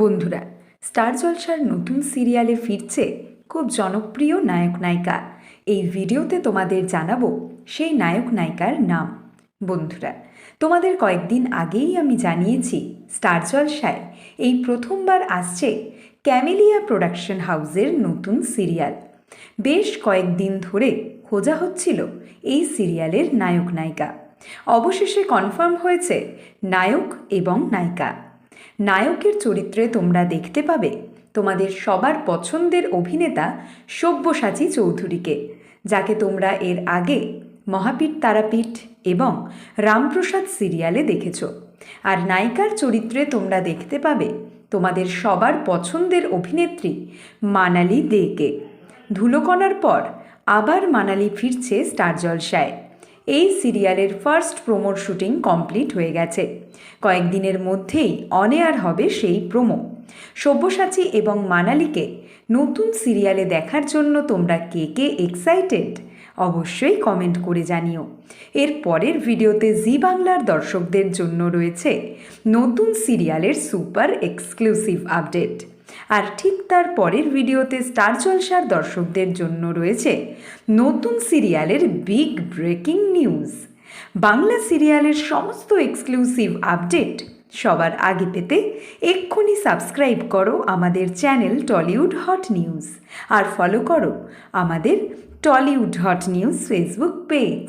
বন্ধুরা, স্টার জলসার নতুন সিরিয়ালে ফিরছে খুব জনপ্রিয় নায়ক নায়িকা। এই ভিডিওতে তোমাদের জানাব সেই নায়ক নায়িকার নাম। বন্ধুরা, তোমাদের কয়েকদিন আগেই আমি জানিয়েছি স্টার জলসায় এই প্রথমবার আসছে ক্যামেলিয়া প্রোডাকশন হাউসের নতুন সিরিয়াল। বেশ কয়েকদিন ধরে খোঁজা হচ্ছিল এই সিরিয়ালের নায়ক নায়িকা। অবশেষে কনফার্ম হয়েছে নায়ক এবং নায়িকা। নায়কের চরিত্রে তোমরা দেখতে পাবে তোমাদের সবার পছন্দের অভিনেতা সব্যসাচী চৌধুরীকে, যাকে তোমরা এর আগে মহাপীঠ তারাপীঠ এবং রামপ্রসাদ সিরিয়ালে দেখেছ। আর নায়িকার চরিত্রে তোমরা দেখতে পাবে তোমাদের সবার পছন্দের অভিনেত্রী মানালি দেকে ধুলোকণার পর আবার মানালি ফিরছে স্টার জলসায়। এই সিরিয়ালের ফার্স্ট প্রোমোর শুটিং কমপ্লিট হয়ে গেছে। কয়েকদিনের মধ্যেই অনেয়ার হবে সেই প্রোমো। সব্যসাচী এবং মানালিকে নতুন সিরিয়ালে দেখার জন্য তোমরা কে কে এক্সাইটেড অবশ্যই কমেন্ট করে জানিও। এর পরের ভিডিওতে জি বাংলার দর্শকদের জন্য রয়েছে নতুন সিরিয়ালের সুপার এক্সক্লুসিভ আপডেট। আর ঠিক তার পরের ভিডিওতে স্টার জলসার দর্শকদের জন্য রয়েছে নতুন সিরিয়ালের বিগ ব্রেকিং নিউজ। বাংলা সিরিয়ালের সমস্ত এক্সক্লুসিভ আপডেট সবার আগে পেতে এক্ষুনি সাবস্ক্রাইব করো আমাদের চ্যানেল টলিউড হট নিউজ। আর ফলো করো আমাদের Tollywood hot news facebook page.